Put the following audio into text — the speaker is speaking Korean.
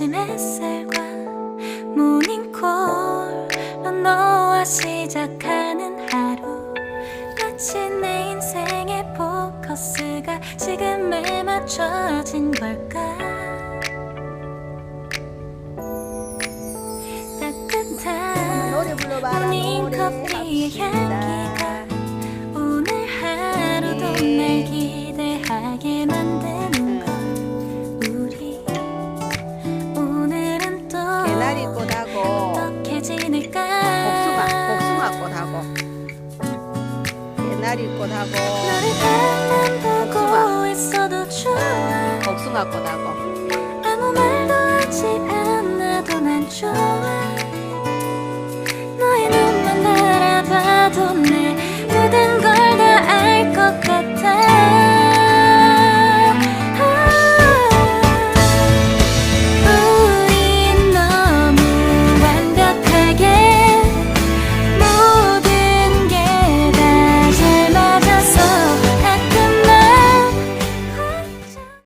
아침 햇살과 모닝콜로 너와 시작하는 하루. 마치 내 인생의 포커스가 지금에 맞춰진 걸까? 따뜻한 모닝 커피의 향 개나리 꽃하고 복숭아. 복숭아 꽃하고